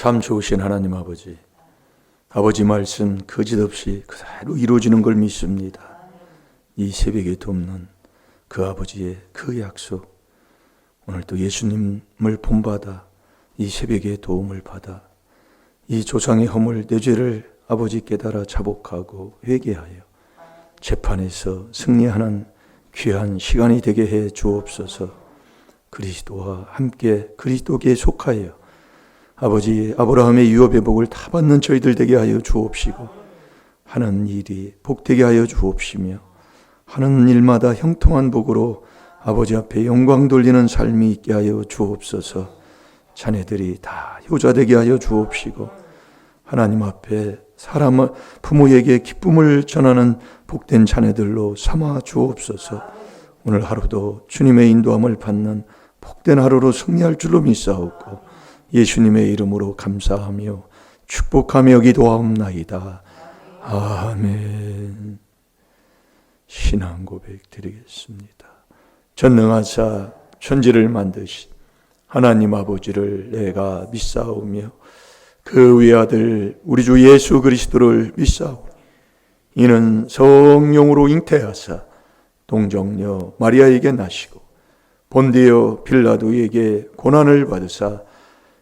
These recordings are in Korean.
참 좋으신 하나님 아버지. 아버지 말씀 거짓없이 그대로 이루어지는 걸 믿습니다. 이 새벽에 돕는 그 아버지의 그 약속. 오늘도 예수님을 본받아 이 새벽에 도움을 받아 이 조상의 허물 내 죄를 아버지 깨달아 자복하고 회개하여 재판에서 승리하는 귀한 시간이 되게 해 주옵소서. 그리스도와 함께 그리스도께 속하여 아버지 아브라함의 유업의 복을 다 받는 저희들 되게 하여 주옵시고 하는 일이 복되게 하여 주옵시며 하는 일마다 형통한 복으로 아버지 앞에 영광 돌리는 삶이 있게 하여 주옵소서. 자녀들이 다 효자되게 하여 주옵시고 하나님 앞에 사람 부모에게 기쁨을 전하는 복된 자녀들로 삼아 주옵소서. 오늘 하루도 주님의 인도함을 받는 복된 하루로 승리할 줄로 믿사옵고 예수님의 이름으로 감사하며 축복하며 기도하옵나이다. 아멘. 신앙 고백 드리겠습니다. 전능하사 천지를 만드신 하나님 아버지를 내가 믿사오며 그 외아들 우리 주 예수 그리스도를 믿사오. 이는 성령으로 잉태하사 동정녀 마리아에게 나시고 본디어 빌라도에게 고난을 받으사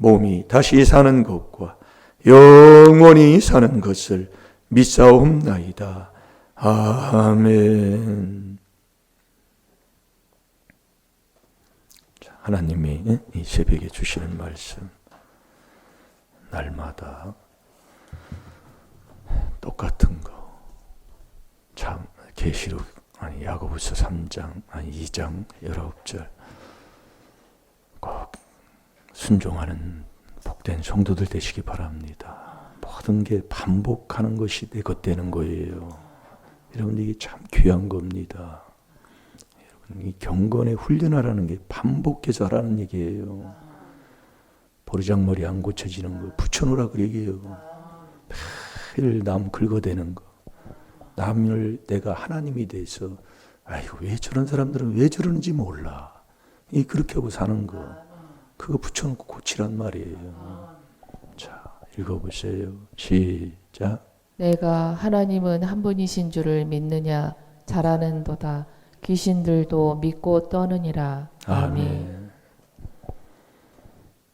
몸이 다시 사는 것과 영원히 사는 것을 믿사옵나이다. 아멘. 하나님이 이 새벽에 주시는 말씀 날마다 똑같은 거. 참 계시록 아니 야고보서 3장 아니 2장 19절 꼭 순종하는 복된 성도들 되시기 바랍니다. 모든 게 반복하는 것이 내 것 되는 거예요. 여러분 이게 참 귀한 겁니다. 여러분 이 경건의 훈련하라는 게 반복해서 하라는 얘기예요. 보르장머리 안 고쳐지는 거 붙여놓으라 그 얘기예요. 매일 남 긁어대는 거. 남을 내가 하나님이 돼서 아이고 왜 저런 사람들은 왜 저러는지 몰라. 이 그렇게 하고 사는 거. 그거 붙여놓고 고치란 말이에요. 자, 읽어보세요. 시작. 내가 하나님은 한 분이신 줄을 믿느냐 잘하는도다 귀신들도 믿고 떠느니라 아멘. 아멘.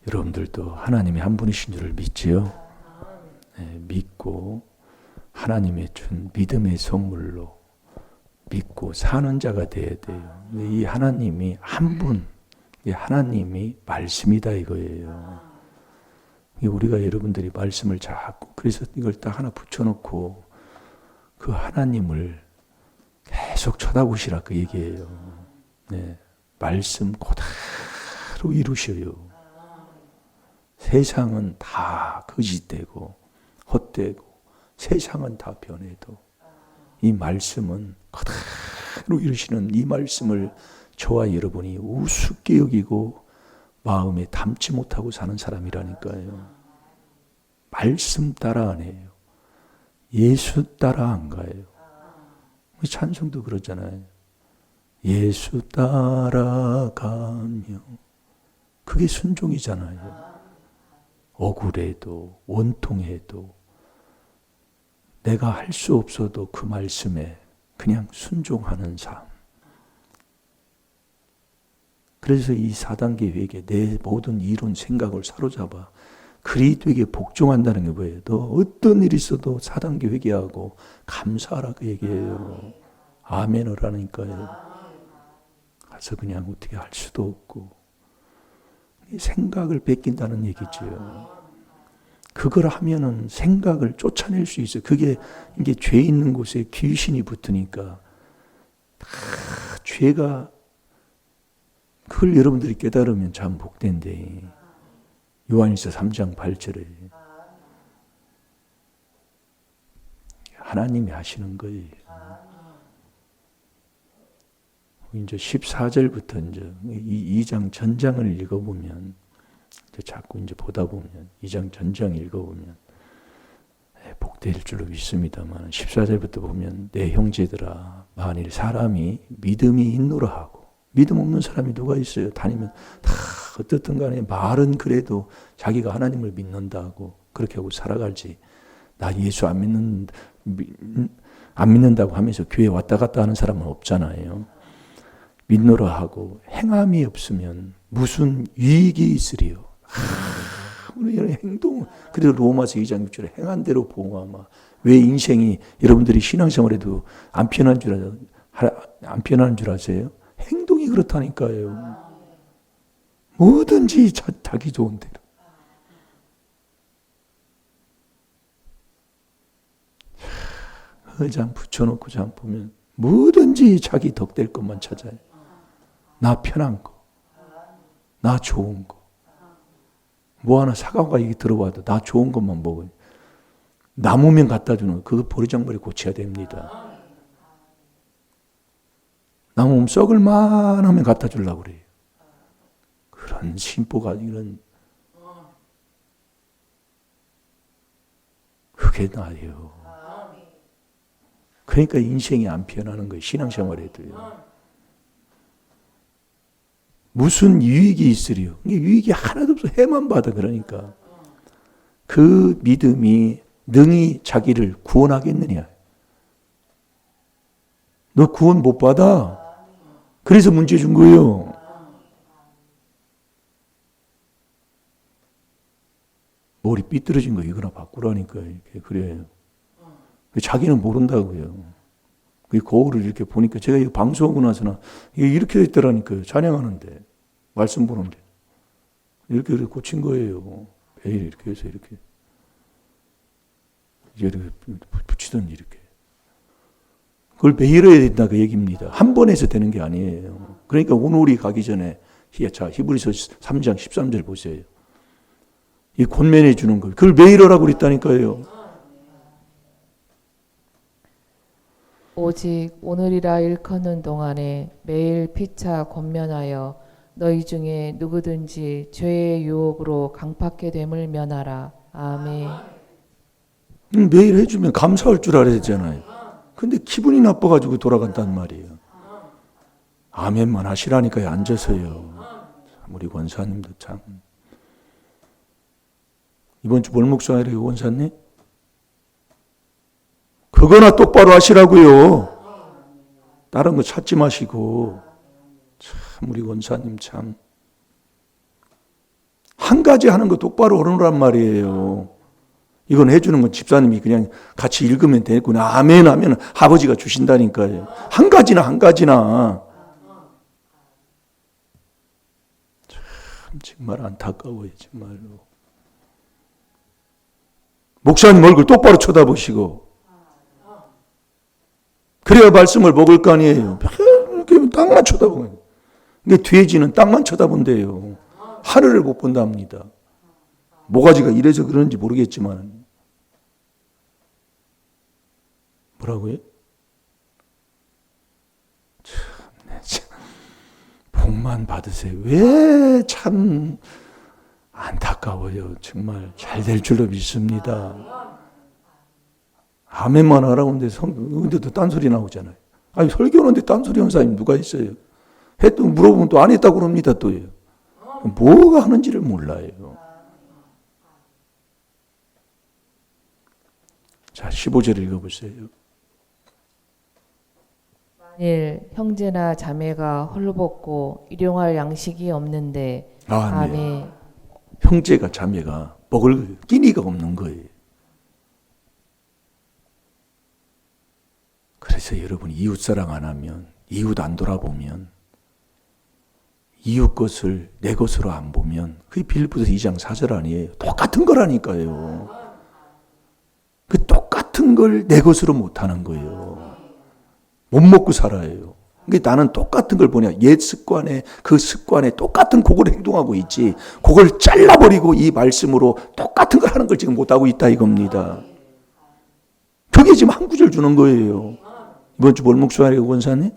여러분들도 하나님이 한 분이신 줄을 믿지요? 네, 믿고 하나님의 준 믿음의 선물로 믿고 사는 자가 돼야 돼요. 이 하나님이 한 분, 이 하나님이 말씀이다 이거예요. 이 우리가 여러분들이 말씀을 자꾸 그래서 이걸 딱 하나 붙여놓고 그 하나님을 계속 쳐다보시라 그 얘기예요. 네, 말씀 그대로 이루셔요. 세상은 다 거짓되고 헛되고 세상은 다 변해도 이 말씀은 그대로 이루시는 이 말씀을 저와 여러분이 우습게 여기고 마음에 담지 못하고 사는 사람이라니까요. 말씀 따라 안 해요. 예수 따라 안 가요. 찬송도 그러잖아요. 예수 따라가며 그게 순종이잖아요. 억울해도 원통해도 내가 할 수 없어도 그 말씀에 그냥 순종하는 삶. 그래서 이 4단계 회개, 내 모든 이론, 생각을 사로잡아 그리스도에게 복종한다는 게 뭐예요? 너 어떤 일이 있어도 4단계 회개하고 감사하라 그 얘기예요. 아멘을 하니까요. 가서 그냥 어떻게 할 수도 없고 생각을 뺏긴다는 얘기죠. 그걸 하면은 생각을 쫓아낼 수 있어요. 그게 이게 죄 있는 곳에 귀신이 붙으니까 다 죄가 그걸 여러분들이 깨달으면 참 복된데 요한일서 3장 8절에 하나님이 하시는 거예요. 이제 14절부터 이제 이 2장 전장을 읽어보면 이제 자꾸 이제 보다 보면 2장 전장 읽어보면 예, 복될 줄로 믿습니다만 14절부터 보면 내 형제들아 만일 사람이 믿음이 있노라 하고 믿음 없는 사람이 누가 있어요? 다니면 다 어떻든 간에 말은 그래도 자기가 하나님을 믿는다고 그렇게 하고 살아갈지 나 예수 안 믿는 미- 안 믿는다고 하면서 교회 왔다 갔다 하는 사람은 없잖아요. 믿노라 하고 행함이 없으면 무슨 유익이 있으리요. 아, 우리 이런 행동 그래도 로마서 2장 6절에 행한 대로 보호하마. 왜 인생이 여러분들이 신앙생활에도 안 편한 줄 아세요? 안 편한 줄 아세요? 행동이 그렇다니까요. 뭐든지 자, 자기 좋은 대로. 허장 붙여놓고 잠 보면 뭐든지 자기 덕될 것만 찾아요. 나 편한 거, 나 좋은 거. 뭐 하나 사과가 이게 들어와도 나 좋은 것만 먹어요. 나무면 갖다 주는 거, 그거 버리장머리 고쳐야 됩니다. 나무면 썩을 만 하면 갖다 주려고 그래요. 그런 심보가 이런 그게 나예요. 그러니까 인생이 안 변하는 거예요. 신앙생활에도요. 무슨 유익이 있으리요? 유익이 하나도 없어. 해만 받아 그러니까. 그 믿음이 능히 자기를 구원하겠느냐? 너 구원 못 받아. 그래서 문제 준 거예요. 머리 삐뚤어진 거 이거나 바꾸라니까 이렇게 그래요. 자기는 모른다고요. 그 거울을 이렇게 보니까 제가 이거 방송하고 나서나 이렇게 됐더라니까요. 찬양하는데 말씀 보는데 이렇게 이렇게 고친 거예요. 매일 이렇게 해서 이렇게 이렇게 붙이던 이렇게 그걸 매일 해야 된다 그 얘기입니다. 한번 해서 되는 게 아니에요. 그러니까 오늘 우리 가기 전에 자 히브리서 3장 13절 보세요. 이 권면해 주는 걸 그걸 매일 하라고 그랬다니까요. 오직 오늘이라 일컫는 동안에 매일 피차 권면하여 너희 중에 누구든지 죄의 유혹으로 강팍게 됨을 면하라. 아멘. 음, 매일 해주면 감사할 줄 알아야 되잖아요. 근데 기분이 나빠가지고 돌아간단 말이에요. 아멘만 하시라니까요. 참, 우리 원사님도 참. 이번 주 월목사일에 원사님? 그거나 똑바로 하시라고요. 다른 거 찾지 마시고. 참, 우리 원사님 참. 한 가지 하는 거 똑바로 하느란 말이에요. 이건 해주는 건 집사님이 그냥 같이 읽으면 되구나. 아멘 하면 아버지가 주신다니까요. 한 가지나 한 가지나. 참 정말 안타까워요, 정말로. 목사님 얼굴 똑바로 쳐다보시고. 그래야 말씀을 먹을 거 아니에요. 이렇게 땅만 쳐다보면. 이게 돼지는 땅만 쳐다본대요. 하늘을 못 본답니다. 모가지가 이래서 그런지 모르겠지만 뭐라고요? 참, 네, 참 복만 받으세요. 왜 참 안타까워요. 정말 잘 될 줄로 믿습니다. 아멘만 하라고 하는데 성, 근데도 딴소리 나오잖아요. 아니 설교하는데 딴소리 하는 사람이 누가 있어요? 했더 물어보면 또 안 했다고 그럽니다 또요. 뭐가 하는지를 몰라요. 자, 15절 읽어보세요. 만일 형제나 자매가 헐벗고 일용할 양식이 없는데 아, 네. 아멘. 형제가 자매가 먹을 끼니가 없는 거예요. 그래서 여러분 이웃 사랑 안 하면 이웃 안 돌아보면 이웃 것을 내 것으로 안 보면 그게 빌립보서 2장 4절 아니에요. 똑같은 거라니까요. 그 똑같은 걸 내 것으로 못 하는 거예요. 못 먹고 살아요. 그러니까 나는 똑같은 걸 보냐. 옛 습관에 그 습관에 똑같은 그걸 행동하고 있지. 그걸 잘라버리고 이 말씀으로 똑같은 걸 하는 걸 지금 못하고 있다 이겁니다. 그게 지금 한 구절 주는 거예요. 이번 주 몰목수아리 원사님?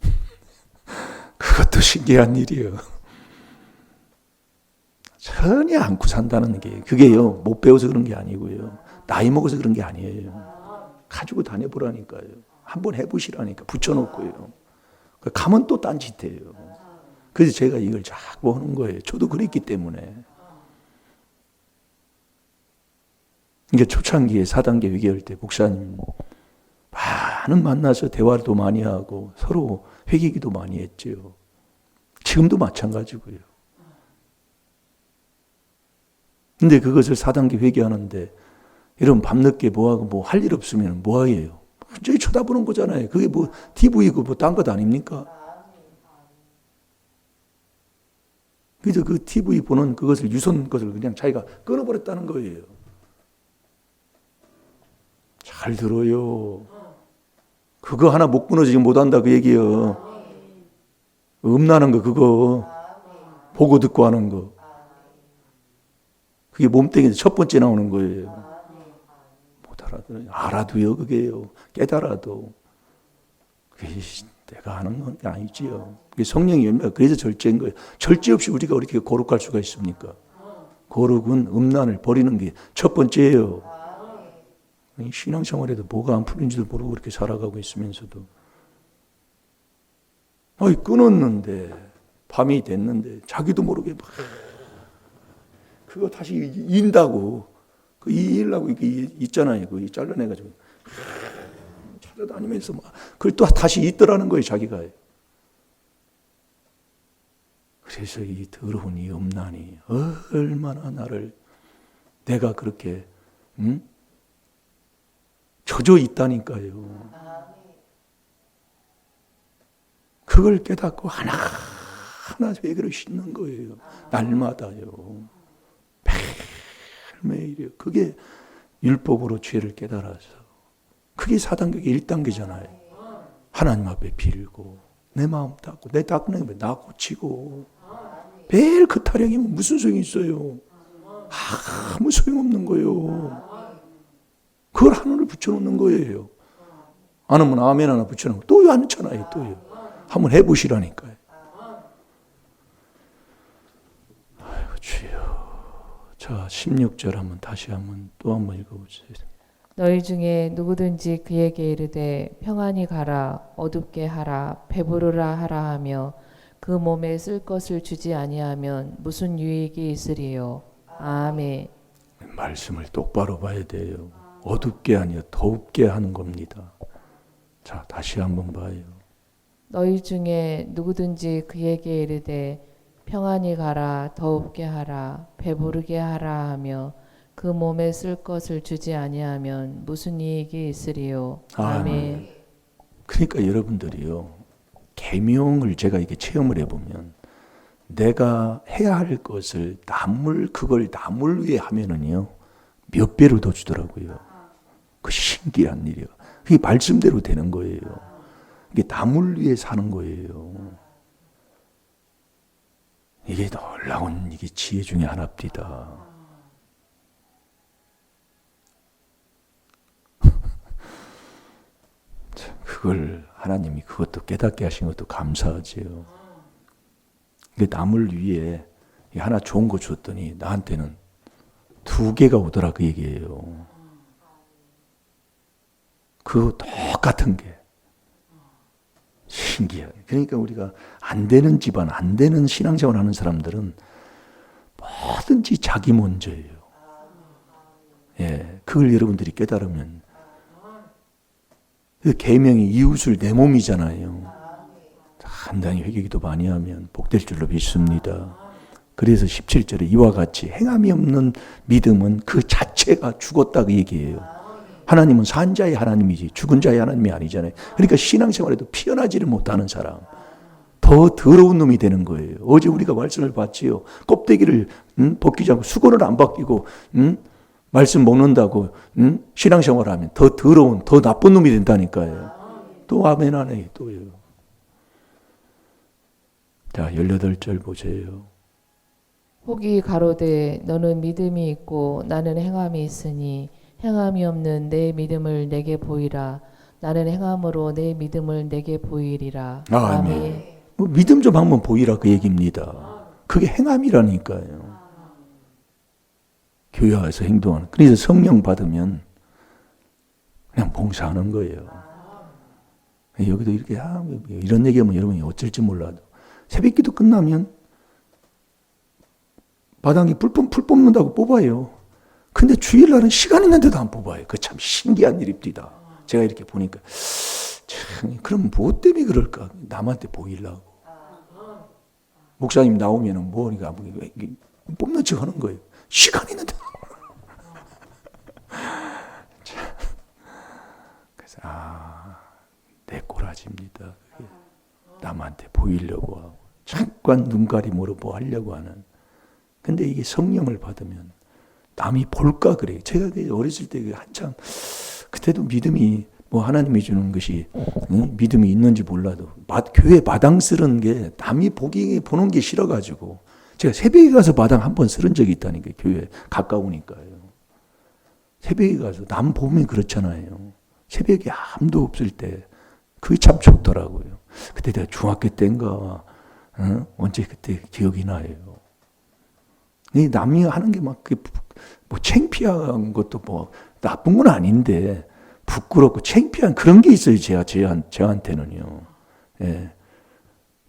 그것도 신기한 일이에요. 전혀 안고 산다는 게 그게요. 못 배워서 그런 게 아니고요. 나이 먹어서 그런 게 아니에요. 가지고 다녀보라니까요. 한번 해보시라니까 붙여놓고요. 가면 또 딴짓해요. 그래서 제가 이걸 자꾸 하는 거예요. 저도 그랬기 때문에. 이게 초창기에 4단계 회개할 때 목사님 많은 만나서 대화도 많이 하고 서로 회개기도 많이 했죠. 지금도 마찬가지고요 근데 그것을 4단계 회개하는데 이런 밤늦게 뭐하고 뭐 할 일 없으면 뭐하예요? 저기 쳐다보는 거잖아요. 그게 뭐 TV고 뭐딴 것 아닙니까? 그래서 그 TV 보는 그것을 유선 것을 그냥 자기가 끊어버렸다는 거예요. 잘 들어요. 그거 하나 못 끊어지지 못한다 그 얘기예요. 음나는 거 그거 보고 듣고 하는 거. 그게 몸뚱이에서 첫 번째 나오는 거예요. 못 알아들어요. 알아도요, 그게요. 깨달아도. 그게 내가 하는 건 아니지요. 그게 성령의 열매가 그래서 절제인 거예요. 절제 없이 우리가 어떻게 거룩할 수가 있습니까? 거룩은 음란을 버리는 게 첫 번째예요. 신앙생활에도 뭐가 안 풀린지도 모르고 그렇게 살아가고 있으면서도. 아이, 끊었는데, 밤이 됐는데, 자기도 모르게 막 그거 다시 인다고 그 이일라고 이게 있잖아요. 그 잘라내가지고 찾아다니면서 막 그걸 또 다시 있더라는 거예요. 자기가. 그래서 이 더러운 이 음란이 얼마나 나를 내가 그렇게 응? 젖어 있다니까요. 그걸 깨닫고 하나 하나 회개를 씻는 거예요. 날마다요. 매일이요. 그게 율법으로 죄를 깨달아서. 그게 4단계, 1단계잖아요. 하나님 앞에 빌고, 내 마음 닦고, 내 닦는 게나 고치고. 매일 그 타령이면 무슨 소용이 있어요? 아무 소용없는 거예요. 그걸 하늘을 붙여놓는 거예요. 안 하면 아멘 하나 붙여놓고 또안 넣잖아요, 또요. 한번 해보시라니까요. 아이고, 주여. 자, 16절 한번 다시 한번 또 한번 읽어보세요. 너희 중에 누구든지 그에게 이르되 평안히 가라 어둡게 하라 배부르라 하라 하며 그 몸에 쓸 것을 주지 아니하면 무슨 유익이 있으리요 아멘 말씀을 똑바로 봐야 돼요. 어둡게 아니요 더웁게 하는 겁니다. 자, 다시 한번 봐요. 너희 중에 누구든지 그에게 이르되 평안히 가라 더웁게 하라 배부르게 하라 하며 그 몸에 쓸 것을 주지 아니하면 무슨 이익이 있으리요 아멘 그러니까 여러분들이요. 계명을 제가 이렇게 체험을 해 보면 내가 해야 할 것을 남을 그걸 남을 위해 하면은요 몇 배를 더 주더라고요. 그 신기한 일이요. 그게 말씀대로 되는 거예요. 이게 남을 위해 사는 거예요. 이게 놀라운 이게 지혜 중에 하나입니다. 참, 그걸 하나님이 그것도 깨닫게 하신 것도 감사하지요. 이게 남을 위해 하나 좋은 거 줬더니 나한테는 두 개가 오더라 그 얘기예요. 그 똑같은 게 신기해. 그러니까 우리가 안 되는 집안, 안 되는 신앙생활 하는 사람들은 뭐든지 자기 먼저예요. 예, 그걸 여러분들이 깨달으면 그 계명이 이웃을 내 몸이잖아요. 간단히 회개기도 많이 하면 복될 줄로 믿습니다. 그래서 17절에 이와 같이 행함이 없는 믿음은 그 자체가 죽었다 그 얘기예요. 하나님은 산 자의 하나님이지 죽은 자의 하나님이 아니잖아요. 그러니까 신앙생활에도 피어나지를 못하는 사람 더 더러운 놈이 되는 거예요. 어제 우리가 말씀을 봤지요. 껍데기를 음, 벗기지 않고 수건을 안 벗기고 음, 말씀 먹는다고 음, 신앙생활하면 더 더러운 더 나쁜 놈이 된다니까요. 또 아멘 하네 또요. 자 18절 보세요. 혹이 가로되 너는 믿음이 있고 나는 행함이 있으니 행함이 없는 내 믿음을 내게 보이라. 나는 행함으로 내 믿음을 내게 보이리라. 아멘. 뭐 믿음 좀 한번 보이라 그 얘기입니다. 그게 행함이라니까요. 교회 와서 행동하는. 그래서 성령 받으면 그냥 봉사하는 거예요. 여기도 이렇게 아, 이런 얘기하면 여러분이 어쩔지 몰라도 새벽기도 끝나면 마당에 불, 불 뽑는다고 뽑아요. 근데 주일날은 시간 있는데도 안 뽑아요. 그 참 신기한 일입니다. 제가 이렇게 보니까 참 그럼 뭐 때문에 그럴까? 남한테 보이려고. 목사님 나오면은 뭐니까 뽑는 척 하는 거예요. 시간 있는데. 참. 그래서 아, 내 꼬라지입니다. 남한테 보이려고 하고 잠깐 눈가림으로 뭐 하려고 하는. 근데 이게 성령을 받으면 남이 볼까 그래요. 제가 그 어렸을 때그 한참 그때도 믿음이 뭐 하나님이 주는 것이 응? 믿음이 있는지 몰라도 마, 교회 마당 쓰는 게 남이 보기 보는 게 싫어가지고 제가 새벽에 가서 마당 한 번 쓰는 적이 있다니까 교회 가까우니까요. 새벽에 가서 남 보면 그렇잖아요. 새벽에 아무도 없을 때 그게 참 좋더라고요. 그때 내가 중학교 때인가 어? 언제 그때 기억이 나요. 이 남이 하는 게 막 뭐 창피한 것도 뭐 나쁜 건 아닌데 부끄럽고 창피한 그런 게 있어요. 제가 제한 저한테는요. 예.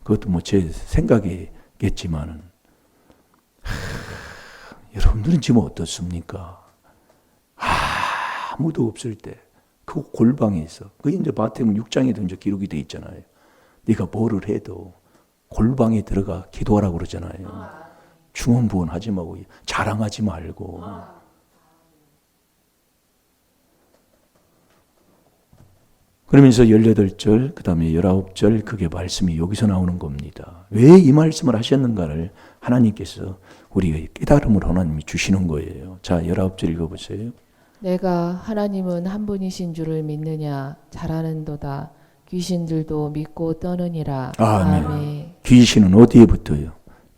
그것도 뭐 제 생각이겠지만은 하, 여러분들은 지금 어떻습니까? 아무도 없을 때 그 골방에 있어. 그게 이제 마태복음 6장에도 이제 기록이 돼 있잖아요. 네가 뭐를 해도 골방에 들어가 기도하라고 그러잖아요. 중언부언하지 말고 자랑하지 말고 그러면서 18절 그 다음에 19절 그게 말씀이 여기서 나오는 겁니다. 왜 이 말씀을 하셨는가를 하나님께서 우리의 깨달음을 하나님이 주시는 거예요. 자, 19절 읽어 보세요. 내가 하나님은 한 분이신 줄을 믿느냐 잘하는도다 귀신들도 믿고 떠느니라 아멘. 귀신은 어디에 붙어요?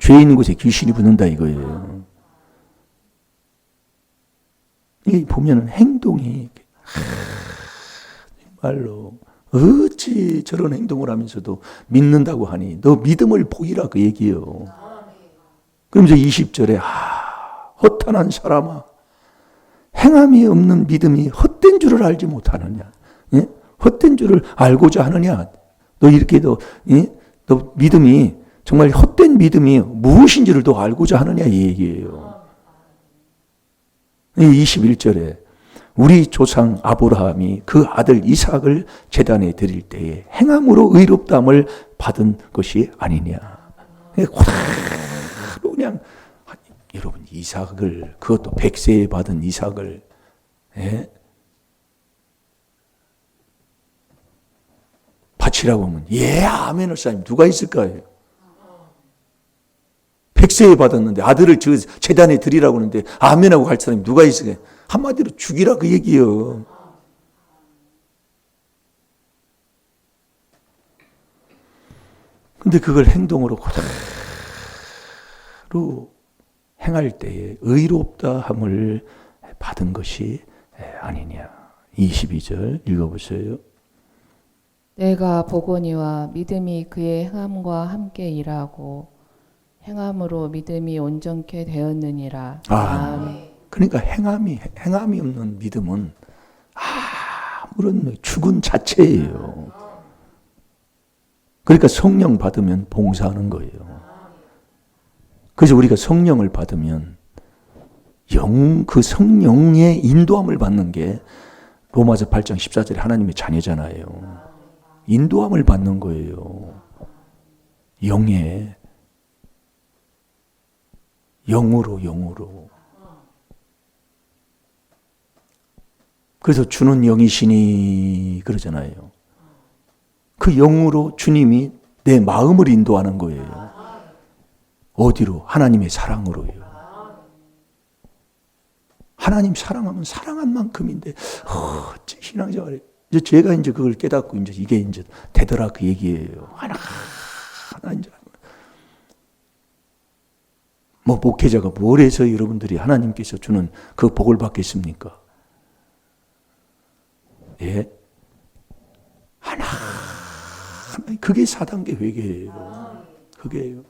죄 있는 곳에 귀신이 붙는다 이거예요. 이 보면은 행동이 정말로 어찌 저런 행동을 하면서도 믿는다고 하니 너 믿음을 보이라 그 얘기예요. 그러면서 20절에 아 허탄한 사람아 행함이 없는 믿음이 헛된 줄을 알지 못하느냐? 예? 헛된 줄을 알고자 하느냐? 너 이렇게 너, 예? 너 믿음이 정말 헛된 믿음이 무엇인지를 더 알고자 하느냐 이 얘기예요. 21절에 우리 조상 아브라함이 그 아들 이삭을 제단에 드릴 때에 행함으로 의롭담을 받은 것이 아니냐. 그대로 그냥 여러분 이삭을 그것도 백세에 받은 이삭을 예? 바치라고 하면 예 아멘을 사람 누가 있을까요? 백세에 받았는데 아들을 저 재단에 드리라고 하는데 아멘하고 갈 사람이 누가 있을까요? 한마디로 죽이라 그 얘기요. 근데 그걸 행동으로 그대로 행할 때에 의롭다 함을 받은 것이 아니냐. 22절 읽어보세요. 내가 보거니와 믿음이 그의 행함과 함께 일하고 행함으로 믿음이 온전케 되었느니라. 아멘. 그러니까 행함이 행함이 없는 믿음은 아무런 죽은 자체예요. 그러니까 성령 받으면 봉사하는 거예요. 그래서 우리가 성령을 받으면 영 그 성령의 인도함을 받는 게 로마서 8장 14절에 하나님의 자녀잖아요. 인도함을 받는 거예요. 영의 영으로 영으로. 그래서 주는 영이시니 그러잖아요. 그 영으로 주님이 내 마음을 인도하는 거예요. 어디로? 하나님의 사랑으로요. 하나님 사랑하면 사랑한 만큼인데, 어, 신앙생활 에 이제 제가 이제 그걸 깨닫고 이제 이게 이제 되더라 그 얘기예요. 하나 하나 이제 뭐 목회자가 뭘 해서 여러분들이 하나님께서 주는 그 복을 받겠습니까? 예? 하나, 하나, 그게 4단계 회개예요. 그게요.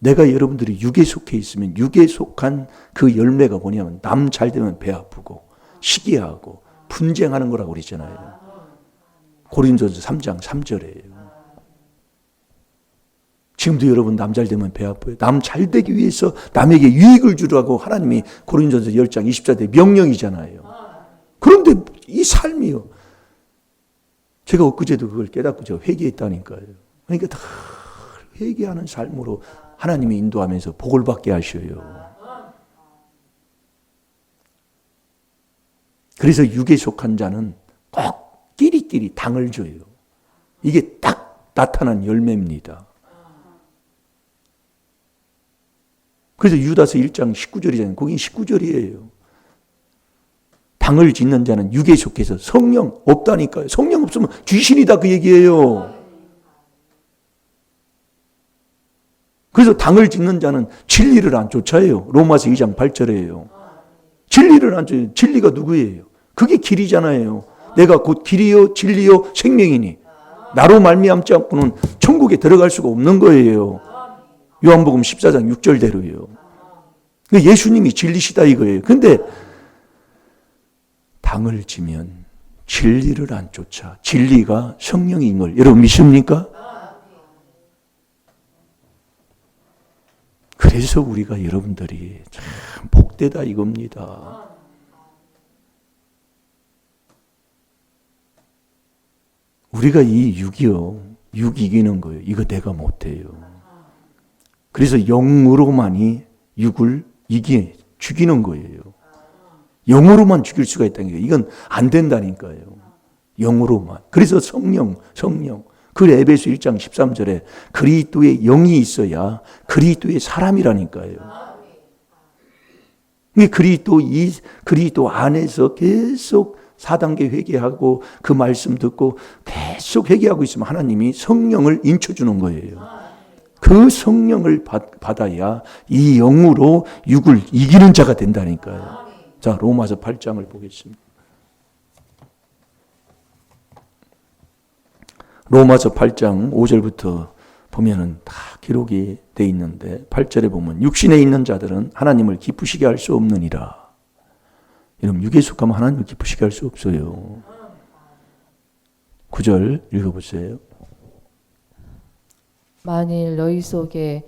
내가 여러분들이 육에 속해 있으면 육에 속한 그 열매가 뭐냐면 남 잘 되면 배 아프고 시기하고 분쟁하는 거라고 그랬잖아요. 고린도서 3장 3절이에요. 지금도 여러분 남 잘 되면 배 아파요. 남 잘 되기 위해서 남에게 유익을 주라고 하나님이 고린도서 10장 24대 명령이잖아요. 그런데 이 삶이요. 제가 엊그제도 그걸 깨닫고 제가 회개했다니까요. 그러니까 다 회개하는 삶으로 하나님이 인도하면서 복을 받게 하셔요. 그래서 육에 속한 자는 꼭 끼리끼리 당을 줘요. 이게 딱 나타난 열매입니다. 그래서 유다서 1장 19절이잖아요. 거기 19절이에요. 당을 짓는 자는 육에 속해서 성령 없다니까요. 성령 없으면 귀신이다 그 얘기예요. 그래서 당을 짓는 자는 진리를 안 쫓아요. 로마서 2장 8절이에요. 진리를 안 쫓아요. 진리가 누구예요? 그게 길이잖아요. 내가 곧 길이요 진리요 생명이니 나로 말미암지 않고는 천국에 들어갈 수가 없는 거예요. 요한복음 14장 6절대로요. 예수님이 진리시다 이거예요. 근데 당을 지면 진리를 안 쫓아 진리가 성령인 걸 여러분 믿습니까? 그래서 우리가 여러분들이 참 복되다 이겁니다. 우리가 이 육이요, 육 이기는 거예요. 이거 내가 못해요. 그래서 영으로만이 육을 이기 죽이는 거예요. 영으로만 죽일 수가 있다는 게 이건 안 된다니까요. 영으로만. 그래서 성령, 성령. 그 에베소 1장 13절에 그리스도의 영이 있어야 그리스도의 사람이라니까요. 이 그리스도 이 그리스도 안에서 계속 4단계 회개하고 그 말씀 듣고 계속 회개하고 있으면 하나님이 성령을 인쳐 주는 거예요. 그 성령을 받, 받아야 이 영으로 육을 이기는 자가 된다니까요. 자, 로마서 8장을 보겠습니다. 로마서 8장 5절부터 보면은 다 기록이 돼 있는데 8절에 보면 육신에 있는 자들은 하나님을 기쁘시게 할 수 없느니라. 여러분 육에 속하면 하나님을 기쁘시게 할 수 없어요. 9절 읽어보세요. 만일 너희 속에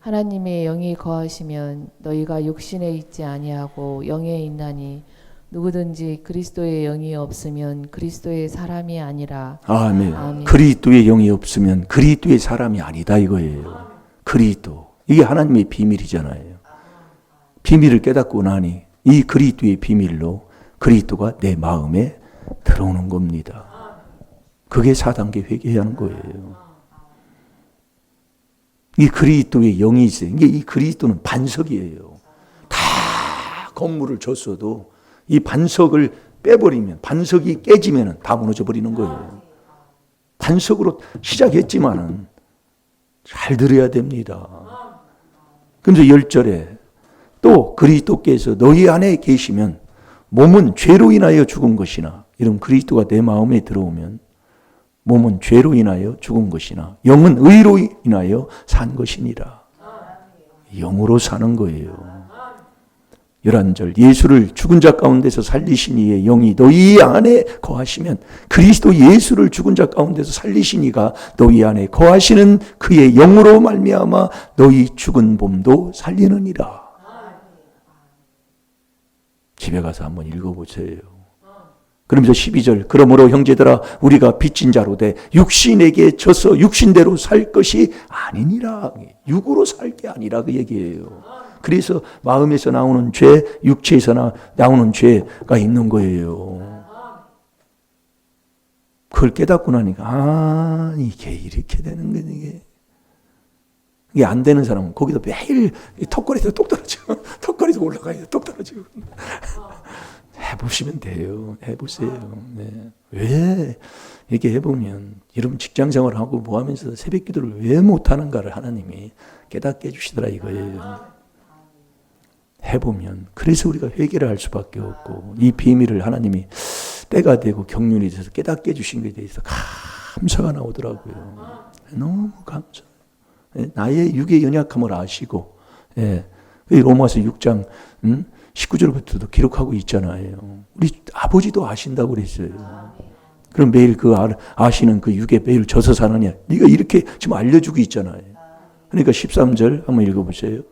하나님의 영이 거하시면 너희가 육신에 있지 아니하고 영에 있나니 누구든지 그리스도의 영이 없으면 그리스도의 사람이 아니라 아멘. 아멘. 그리스도의 영이 없으면 그리스도의 사람이 아니다 이거예요. 그리스도. 이게 하나님의 비밀이잖아요. 비밀을 깨닫고 나니 이 그리스도의 비밀로 그리스도가 내 마음에 들어오는 겁니다. 그게 4단계 회개하는 거예요. 이 그리스도의 영이 있어요. 이게 이 그리스도는 반석이에요. 다 건물을 줬어도 이 반석을 빼버리면 반석이 깨지면 다 무너져 버리는 거예요. 반석으로 시작했지만은 잘 들어야 됩니다. 그래서 열절에 또 그리스도께서 너희 안에 계시면 몸은 죄로 인하여 죽은 것이나 이런 그리스도가 내 마음에 들어오면 몸은 죄로 인하여 죽은 것이나 영은 의로 인하여 산 것이니라. 영으로 사는 거예요. 11절 예수를 죽은 자 가운데서 살리신 이의 영이 너희 안에 거하시면 그리스도 예수를 죽은 자 가운데서 살리신 이가 너희 안에 거하시는 그의 영으로 말미암아 너희 죽은 몸도 살리느니라. 집에 가서 한번 읽어보세요. 그러면서 12절 그러므로 형제들아 우리가 빚진 자로 돼 육신에게 져서 육신대로 살 것이 아니니라. 육으로 살 게 아니라 그 얘기예요. 그래서 마음에서 나오는 죄, 육체에서 나, 나오는 죄가 있는 거예요. 그걸 깨닫고 나니까 아 이게 이렇게 되는 거지 이게. 이게 안 되는 사람은 거기도 매일 턱걸이도 똑 떨어지고 턱걸이도 올라가요 똑 떨어지고 해보시면 돼요. 해보세요. 네. 왜 이렇게 해보면 여러분 직장 생활 하고 뭐 하면서 새벽 기도를 왜 못하는가를 하나님이 깨닫게 해주시더라 이거예요. 해보면 그래서 우리가 회개를 할 수밖에 없고 이 비밀을 하나님이 때가 되고 경륜이 돼서 깨닫게 해주신 것에 대해서 감사가 나오더라고요. 너무 감사. 예, 나의 육의 연약함을 아시고, 예, 그 로마서 6장 음, 19절부터도 기록하고 있잖아요. 우리 아버지도 아신다고 그랬어요. 그럼 매일 그 아- 아시는 그 육에 매일 져서 사느냐? 네가 이렇게 지금 알려주고 있잖아요. 그러니까 13절 한번 읽어보세요.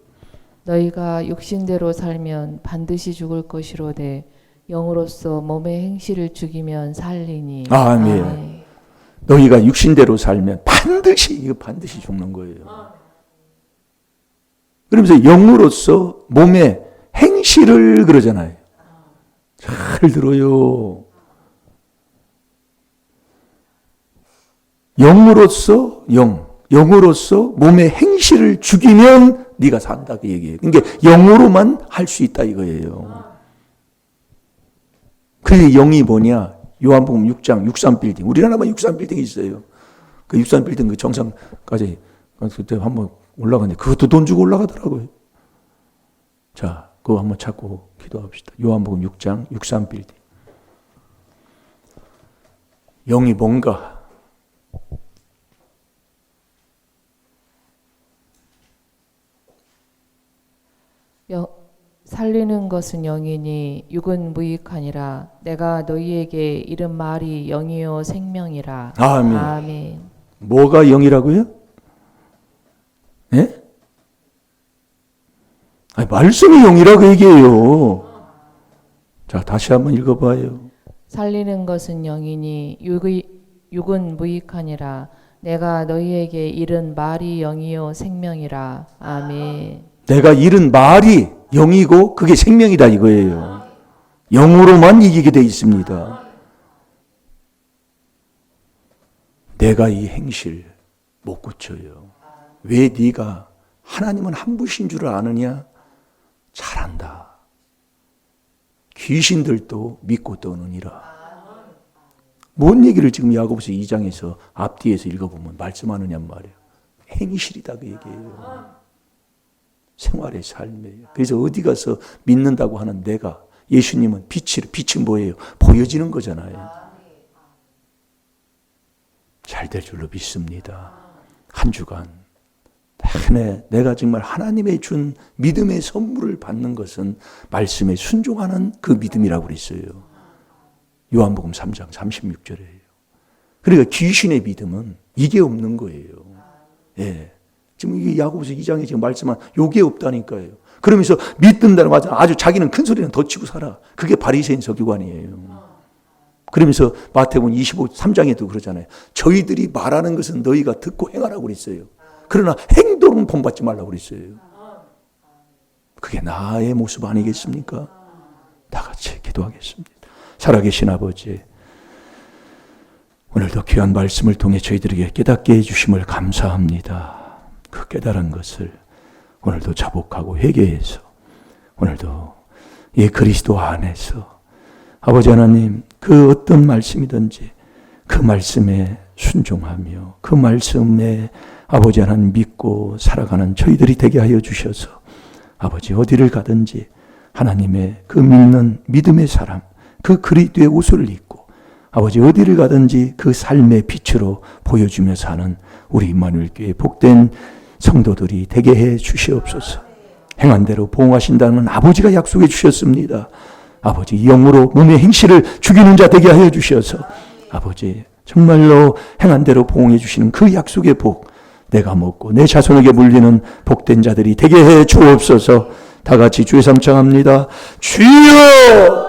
너희가 육신대로 살면 반드시 죽을 것이로되 영으로서 몸의 행실을 죽이면 살리니 아멘. 너희가 육신대로 살면 반드시 이거 반드시 죽는 거예요. 그러면서 영으로서 몸의 행실을 그러잖아요. 잘 들어요. 영으로서 영, 영으로서 몸의 행실을 죽이면 네가 산다 그 얘기예요. 그러니까 영으로만 할 수 있다 이거예요. 그 영이 뭐냐? 요한복음 6장 63빌딩. 우리나라만 63빌딩이 있어요. 그 63빌딩 그 정상까지 그때 한번 올라갔는데 그것도 돈 주고 올라가더라고요. 자, 그거 한번 찾고 기도합시다. 요한복음 6장 63빌딩. 영이 뭔가 여- 살리는 것은 영이니 육은 무익하니라 내가 너희에게 이른 말이 영이요 생명이라 아멘. 아멘. 뭐가 영이라고요? 예? 아니, 말씀이 영이라고 얘기해요. 자, 다시 한번 읽어봐요. 살리는 것은 영이니 육의, 육은 무익하니라 내가 너희에게 이른 말이 영이요 생명이라 아멘. 내가 잃은 말이 영이고 그게 생명이다 이거예요. 영으로만 이기게 돼 있습니다. 내가 이 행실 못 고쳐요. 왜 네가 하나님은 한 분신 줄 아느냐? 잘한다. 귀신들도 믿고 떠느니라. 뭔 얘기를 지금 야고보서 2장에서 앞뒤에서 읽어보면 말씀하느냔 말이에요. 행실이다 그 얘기예요. 생활의 삶이에요. 그래서 어디 가서 믿는다고 하는 내가 예수님은 빛이 빛이 뭐예요? 보여지는 거잖아요. 잘 될 줄로 믿습니다. 한 주간 내내 내가 정말 하나님의 준 믿음의 선물을 받는 것은 말씀에 순종하는 그 믿음이라고 그랬어요. 요한복음 3장 36절이에요. 그러니까 귀신의 믿음은 이게 없는 거예요. 예. 지금 이게 야고보서 2장에 지금 말씀한 요게 없다니까요. 그러면서 믿는다는 거 아주 자기는 큰 소리는 더 치고 살아. 그게 바리새인 서기관이에요. 그러면서 마태복음 25 3장에도 그러잖아요. 저희들이 말하는 것은 너희가 듣고 행하라고 그랬어요. 그러나 행동은 본받지 말라고 그랬어요. 그게 나의 모습 아니겠습니까? 다 같이 기도하겠습니다. 살아계신 아버지, 오늘도 귀한 말씀을 통해 저희들에게 깨닫게 해주심을 감사합니다. 그 깨달은 것을 오늘도 자복하고 회개해서 오늘도 이 그리스도 안에서 아버지 하나님 그 어떤 말씀이든지 그 말씀에 순종하며 그 말씀에 아버지 하나님 믿고 살아가는 저희들이 되게 하여 주셔서 아버지 어디를 가든지 하나님의 그 믿는 믿음의 사람 그 그리스도의 옷을 입고 아버지 어디를 가든지 그 삶의 빛으로 보여주며 사는 우리 임마누엘 교회 복된 성도들이 되게 해 주시옵소서. 행한 대로 보응하신다는 아버지가 약속해 주셨습니다. 아버지 영으로 몸의 행실을 죽이는 자 되게 하여 주셔서 아버지 정말로 행한 대로 보응해 주시는 그 약속의 복 내가 먹고 내 자손에게 물리는 복된 자들이 되게 해 주옵소서. 다 같이 주의 삼창합니다. 주여!